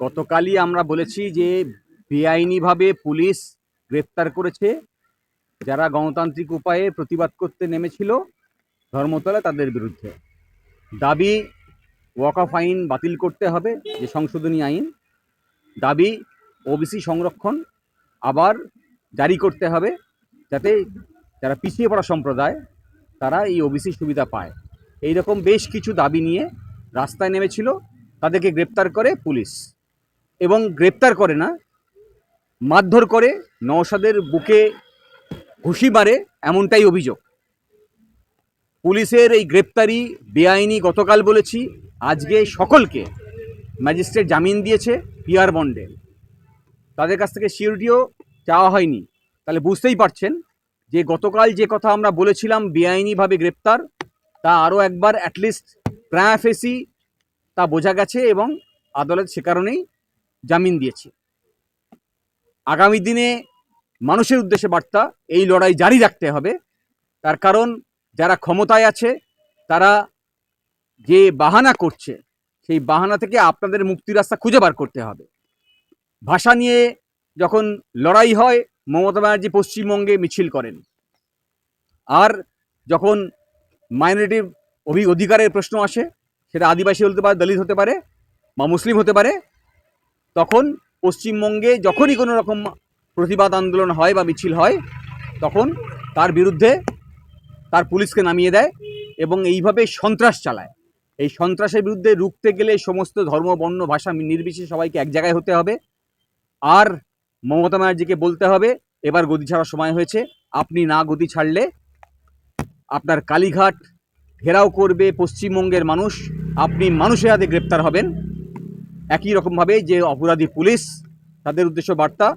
গতকালই আমরা বলেছি যে বেআইনিভাবে পুলিশ গ্রেপ্তার করেছে। যারা গণতান্ত্রিক উপায়ে প্রতিবাদ করতে নেমেছিল ধর্মতলা তাদের বিরুদ্ধে। দাবি ওয়াকফ আইন বাতিল করতে হবে, যে সংশোধনী আইন। দাবি ওবিসি সংরক্ষণ আবার জারি করতে হবে, যাতে যারা পিছিয়ে পড়া সম্প্রদায়, তারা এই ওবিসি সুবিধা পায়। এই রকম বেশ কিছু দাবি নিয়ে রাস্তায় নেমেছিল। তাদেরকে গ্রেপ্তার করে পুলিশ। এবং গ্রেপ্তার করে না, মারধর করে, নওশাদের বুকে ঘুষি মারে এমনটাই অভিযোগ। পুলিশের এই গ্রেপ্তারি বেআইনি গতকাল বলেছি, আজকে সকলকে ম্যাজিস্ট্রেট জামিন দিয়েছে পিয়ার বন্ডে। তাদের কাছ থেকে সিউরিটিও চাওয়া হয়নি। তাহলে বুঝতেই পারছেন যে গতকাল যে কথা আমরা বলেছিলাম, বেআইনিভাবে গ্রেপ্তার, তা আরও একবার অ্যাটলিস্ট প্রায়াফেসি তা বোঝা গেছে এবং আদালত সে কারণেই জামিন দিয়েছে। আগামী দিনে মানুষের উদ্দেশ্যে বার্তা, এই লড়াই জারি রাখতে হবে। তার কারণ, যারা ক্ষমতায় আছে, তারা যে বাহানা করছে, সেই বাহানা থেকে আপনাদের মুক্তির রাস্তা খুঁজে বার করতে হবে। ভাষা নিয়ে যখন লড়াই হয়, মমতা ব্যানার্জি পশ্চিমবঙ্গে মিছিল করেন। আর যখন মাইনরিটি অধিকারের প্রশ্ন আসে, সেটা আদিবাসী হতে পারে, দলিত হতে পারে, বা মুসলিম হতে পারে তখন পশ্চিমবঙ্গে যখনই কোনো রকম প্রতিবাদ আন্দোলন হয় বা মিছিল হয়, তখন তার বিরুদ্ধে তার পুলিশকে নামিয়ে দেয় এবং এইভাবে সন্ত্রাস চালায়। এই সন্ত্রাসের বিরুদ্ধে রুখতে গেলে সমস্ত ধর্ম, বর্ণ, ভাষা নির্বিশেষে সবাইকে এক জায়গায় হতে হবে। আর মমতা ব্যানার্জিকে বলতে হবে, এবার গদি ছাড়ার সময় হয়েছে, আপনি না গদি ছাড়লে আপনার কালীঘাট ঘেরাও করবে পশ্চিমবঙ্গের মানুষ, আপনি মানুষের হাতে গ্রেপ্তার হবেন। একই রকমভাবে যে অপরাধী পুলিশ, তাদের উদ্দেশ্য বার্তা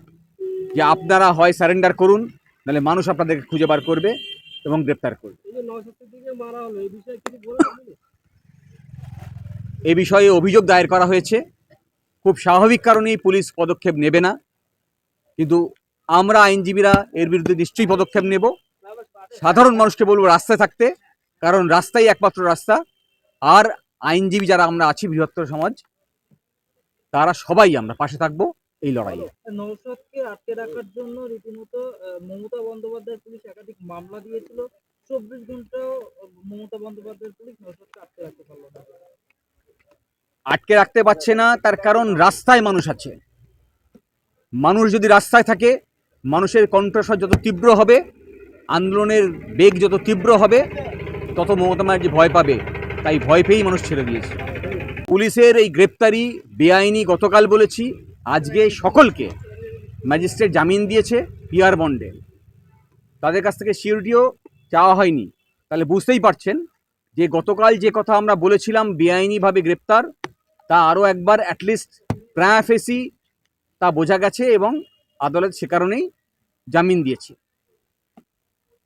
যে আপনারা হয় স্যারেন্ডার করুন, নাহলে মানুষ আপনাদেরকে খুঁজে বার করবে এবং গ্রেপ্তার করবে? এ বিষয়ে অভিযোগ দায়ের করা হয়েছে। খুব স্বাভাবিক কারণেই পুলিশ পদক্ষেপ নেবে না। কিন্তু আমরা আইনজীবীরা এর বিরুদ্ধে নিশ্চয়ই পদক্ষেপ নেব। সাধারণ মানুষকে বলব রাস্তায় থাকতে, কারণ রাস্তাই একমাত্র রাস্তা। আর আইনজীবী যারা আমরা আছি, বৃহত্তর সমাজ তারা সবাই আমরা পাশে থাকব এই লড়াইয়ে। নৌশাদকে আটকে রাখার জন্য রীতিমতো মমতা বন্দ্যোপাধ্যায় পুলিশ একাধিক মামলা দিয়েছিল। চব্বিশ ঘন্টাও মমতা বন্দ্যোপাধ্যায় পুলিশ নৌশাদকে আটকে রাখতে পারল না। আটকে রাখতে পারছে না তার কারণ রাস্তায় মানুষ আছে। মানুষ যদি রাস্তায় থাকে মানুষের কণ্ঠস্বর যত তীব্র হবে আন্দোলনের বেগ যত তীব্র হবে তত মমতা ব্যানার্জি ভয় পাবে। তাই ভয় পেয়েই মানুষ ছেড়ে দিয়েছে। পুলিশের এই গ্রেপ্তারি বেআইনি গতকাল বলেছি, আজকে সকলকে ম্যাজিস্ট্রেট জামিন দিয়েছে পিয়ার বন্ডে। তাদের কাছ থেকে সিউরিটিও চাওয়া হয়নি। তাহলে বুঝতেই পারছেন যে গতকাল যে কথা আমরা বলেছিলাম, বেআইনিভাবে গ্রেপ্তার, তা আরও একবার অ্যাটলিস্ট প্রায়াফেসি তা বোঝা গেছে এবং আদালত সে কারণেই জামিন দিয়েছে।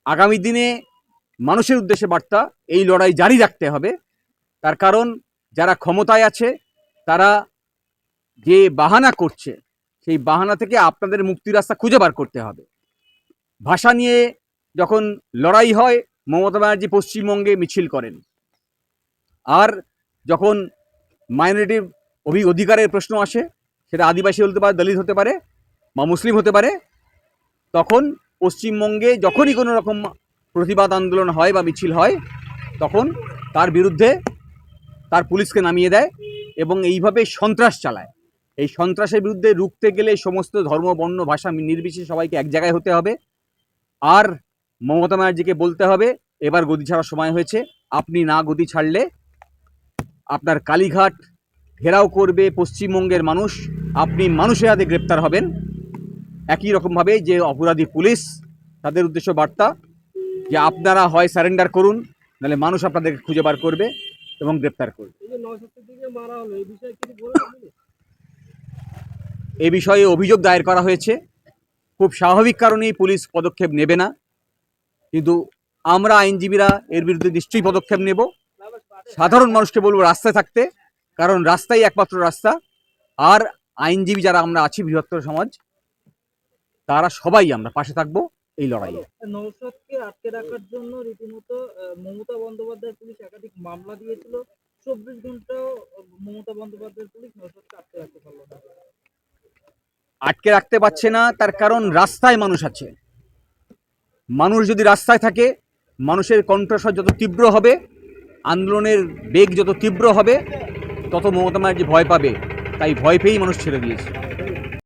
আগামী দিনে মানুষের উদ্দেশ্যে বার্তা, এই লড়াই জারি রাখতে হবে। তার কারণ যারা ক্ষমতায় আছে, তারা যে বাহানা করছে, সেই বাহানা থেকে আপনাদের মুক্তির রাস্তা খুঁজে বার করতে হবে। ভাষা নিয়ে যখন লড়াই হয়, মমতা ব্যানার্জি পশ্চিমবঙ্গে মিছিল করেন। আর যখন মাইনরিটি অভি, অধিকারের প্রশ্ন আসে, সেটা আদিবাসী হতে পারে, দলিত হতে পারে, বা মুসলিম হতে পারে, তখন পশ্চিমবঙ্গে যখনই কোনো রকম প্রতিবাদ আন্দোলন হয় বা মিছিল হয়, তখন তার বিরুদ্ধে তার পুলিশকে নামিয়ে দেয় এবং এইভাবে সন্ত্রাস চালায়। এই সন্ত্রাসের বিরুদ্ধে রুখতে গেলে সমস্ত ধর্ম, বর্ণ, ভাষা নির্বিশেষে সবাইকে এক জায়গায় হতে হবে। আর মমতা ব্যানার্জিকে বলতে হবে, এবার গদি ছাড়ার সময় হয়েছে, আপনি না গদি ছাড়লে আপনার কালীঘাট ঘেরাও করবে পশ্চিমবঙ্গের মানুষ, আপনি মানুষের হাতে গ্রেপ্তার হবেন। একই রকমভাবে যে অপরাধী পুলিশ, তাদের উদ্দেশ্য বার্তা যে আপনারা হয় স্যারেন্ডার করুন, নাহলে মানুষ আপনাদেরকে খুঁজে বার করবে। এবং গ্রেপ্তার করবে? এ বিষয়ে অভিযোগ দায়ের করা হয়েছে। খুব স্বাভাবিক কারণেই পুলিশ পদক্ষেপ নেবে না। কিন্তু আমরা আইনজীবীরা এর বিরুদ্ধে নিশ্চয়ই পদক্ষেপ নেব। সাধারণ মানুষকে বলব রাস্তায় থাকতে কারণ রাস্তাই একমাত্র রাস্তা। আর আইনজীবী যারা আমরা আছি বৃহত্তর সমাজ তারা সবাই আমরা পাশে থাকব। এই লড়াইয়ে। নৌশাদকে আটকে রাখার জন্য রীতিমতো মমতা বন্দ্যোপাধ্যায় পুলিশ একাধিক মামলা দিয়েছিল। চব্বিশ ঘন্টাও মমতা বন্দ্যোপাধ্যায় পুলিশ নৌশাদকে আটকে রাখতে পারল না। আটকে রাখতে পারছে না তার কারণ রাস্তায় মানুষ আছে। মানুষ যদি রাস্তায় থাকে মানুষের কণ্ঠস্বর যত তীব্র হবে আন্দোলনের বেগ যত তীব্র হবে তত মমতা ব্যানার্জি ভয় পাবে। তাই ভয় পেয়েই মানুষ ছেড়ে দিয়েছে।